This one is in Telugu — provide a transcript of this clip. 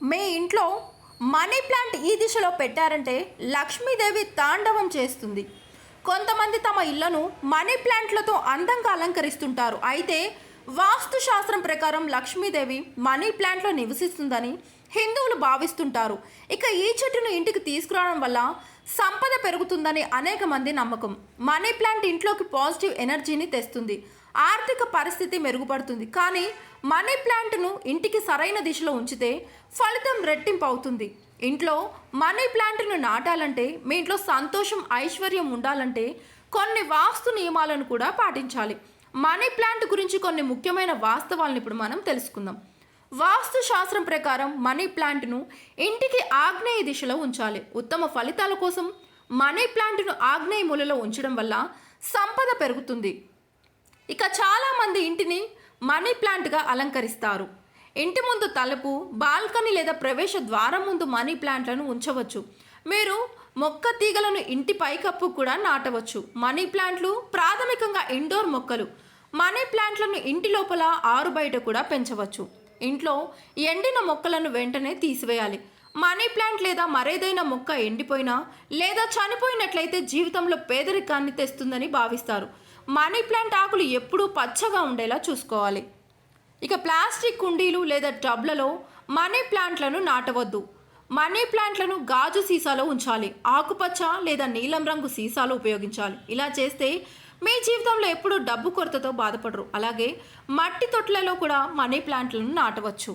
మీ ఇంట్లో మనీ ప్లాంట్ ఈ దిశలో పెట్టారంటే లక్ష్మీదేవి తాండవం చేస్తుంది. కొంతమంది తమ ఇళ్ళను మనీ ప్లాంట్లతో అందంగా అలంకరిస్తుంటారు. అయితే వాస్తు శాస్త్రం ప్రకారం లక్ష్మీదేవి మనీ ప్లాంట్లో నివసిస్తుందని హిందువులు భావిస్తుంటారు. ఇక ఈ చెట్టును ఇంటికి తీసుకురావడం వల్ల సంపద పెరుగుతుందని అనేక మంది నమ్మకం. మనీ ప్లాంట్ ఇంట్లోకి పాజిటివ్ ఎనర్జీని తెస్తుంది. ఆర్థిక పరిస్థితి మెరుగుపడుతుంది. కానీ మనీ ప్లాంట్ను ఇంటికి సరైన దిశలో ఉంచితే ఫలితం రెట్టింపు అవుతుంది ఇంట్లో మనీ ప్లాంట్ను నాటాలంటే మీ ఇంట్లో సంతోషం ఐశ్వర్యం ఉండాలంటే కొన్ని వాస్తు నియమాలను కూడా పాటించాలి. మనీ ప్లాంట్ గురించి కొన్ని ముఖ్యమైన వాస్తవాలను ఇప్పుడు మనం తెలుసుకుందాం. వాస్తు శాస్త్రం ప్రకారం మనీ ప్లాంట్ను ఇంటికి ఆగ్నేయ దిశలో ఉంచాలి. ఉత్తమ ఫలితాల కోసం మనీ ప్లాంట్ను ఆగ్నేయ మూలలో ఉంచడం వల్ల సంపద పెరుగుతుంది. ఇక చాలామంది ఇంటిని మనీ ప్లాంట్గా అలంకరిస్తారు. ఇంటి ముందు తలుపు బాల్కనీ లేదా ప్రవేశ ద్వారం ముందు మనీ ప్లాంట్లను ఉంచవచ్చు. మీరు మొక్క తీగలను ఇంటి పైకప్పు కూడా నాటవచ్చు. మనీ ప్లాంట్లు ప్రాథమికంగా ఇండోర్ మొక్కలు. మనీ ప్లాంట్లను ఇంటి లోపల ఆరు బయట కూడా పెంచవచ్చు. ఇంట్లో ఎండిన మొక్కలను వెంటనే తీసివేయాలి. మనీ ప్లాంట్ లేదా మరేదైనా మొక్క ఎండిపోయినా లేదా చనిపోయినట్లయితే జీవితంలో పేదరికాన్ని తెస్తుందని భావిస్తారు. మనీ ప్లాంట్ ఆకులు ఎప్పుడూ పచ్చగా ఉండేలా చూసుకోవాలి. ఇక ప్లాస్టిక్ కుండీలు లేదా టబ్లలో మనీ ప్లాంట్లను నాటవద్దు. మనీ ప్లాంట్లను గాజు సీసాలో ఉంచాలి. ఆకుపచ్చ లేదా నీలం రంగు సీసాలు ఉపయోగించాలి. ఇలా చేస్తే మీ జీవితంలో ఎప్పుడూ డబ్బు కొరతతో బాధపడరు. అలాగే మట్టి తొట్లలో కూడా మనీ ప్లాంట్లను నాటవచ్చు.